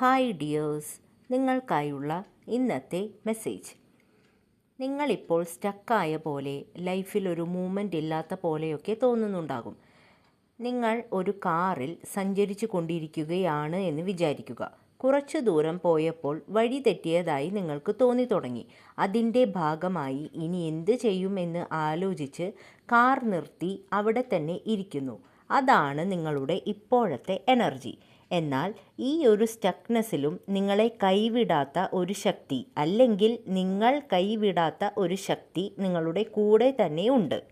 Hi dears നിങ്ങൾക്കായുള്ള ഇന്നത്തെ message നിങ്ങളിപ്പോൾ സ്റ്റക്കായ പോലെ ലൈഫിൽ ഒരു മൂമെന്റ് ഇല്ലാത്ത പോലെയൊക്കെ തോന്നുന്നുണ്ടാകും. നിങ്ങൾ ഒരു കാറിൽ സഞ്ചരിച്ചു കൊണ്ടിരിക്കുകയാണ് എന്ന് വിചാരിക്കുക. കുറച്ചു ദൂരം പോയപ്പോൾ വഴി തെറ്റിയതായി നിങ്ങൾക്ക് തോന്നി തുടങ്ങി അതിന്റെ ഭാഗമായി ഇനി എന്ത് ചെയ്യുമെന്ന് ആലോചിച്ച് കാർ നിർത്തി അവിടെ തന്നെ ഇരിക്കുന്നു. അതാണ് നിങ്ങളുടെ ഇപ്പോഴത്തെ എനർജി എന്നാൽ ഈ ഒരു സ്റ്റക്നെസ്സിലും നിങ്ങളെ കൈവിടാത്ത ഒരു ശക്തി അല്ലെങ്കിൽ നിങ്ങൾ കൈവിടാത്ത ഒരു ശക്തി നിങ്ങളുടെ കൂടെ തന്നെ ഉണ്ട്.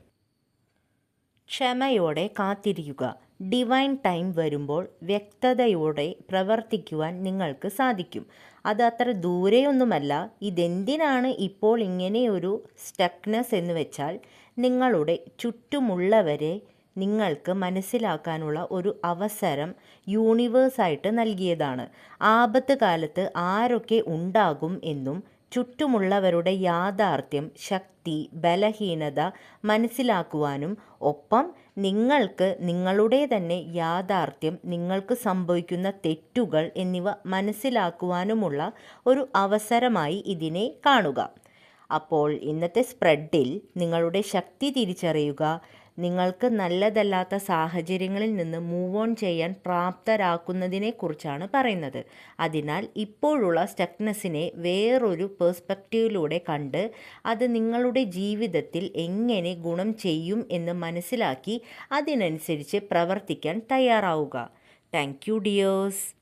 ക്ഷമയോടെ കാത്തിരിക്കുക. ഡിവൈൻ ടൈം വരുമ്പോൾ വ്യക്തതയോടെ പ്രവർത്തിക്കുവാൻ നിങ്ങൾക്ക് സാധിക്കും. അത് അത്ര ദൂരെയൊന്നുമല്ല. ഇതെന്തിനാണ് ഇപ്പോൾ ഇങ്ങനെയൊരു സ്റ്റക്നെസ് എന്ന് വെച്ചാൽ നിങ്ങളുടെ ചുറ്റുമുള്ളവരെ നിങ്ങൾക്ക് മനസ്സിലാക്കാനുള്ള ഒരു അവസരം യൂണിവേഴ്സായിട്ട് നൽകിയതാണ്. ആപത്ത് കാലത്ത് ആരൊക്കെ ഉണ്ടാകും എന്നും ചുറ്റുമുള്ളവരുടെ യാഥാർത്ഥ്യം ശക്തി ബലഹീനത മനസ്സിലാക്കുവാനും ഒപ്പം നിങ്ങൾക്ക് നിങ്ങളുടെ തന്നെ യാഥാർത്ഥ്യം നിങ്ങൾക്ക് സംഭവിക്കുന്ന തെറ്റുകൾ എന്നിവ മനസ്സിലാക്കുവാനുമുള്ള ഒരു അവസരമായി ഇതിനെ കാണുക. അപ്പോൾ ഇന്നത്തെ സ്പ്രെഡിൽ നിങ്ങളുടെ ശക്തി തിരിച്ചറിയുക നിങ്ങൾക്ക് നല്ലതല്ലാത്ത സാഹചര്യങ്ങളിൽ നിന്ന് മൂവ് ഓൺ ചെയ്യാൻ പ്രാപ്തരാക്കുന്നതിനെക്കുറിച്ചാണ് പറയുന്നത്. അതിനാൽ ഇപ്പോഴുള്ള സ്റ്റക്നെസ്സിനെ വേറൊരു പേഴ്സ്പെക്റ്റീവിലൂടെ കണ്ട് അത് നിങ്ങളുടെ ജീവിതത്തിൽ എങ്ങനെ ഗുണം ചെയ്യും എന്ന് മനസ്സിലാക്കി അതിനനുസരിച്ച് പ്രവർത്തിക്കാൻ തയ്യാറാവുക. Thank you dears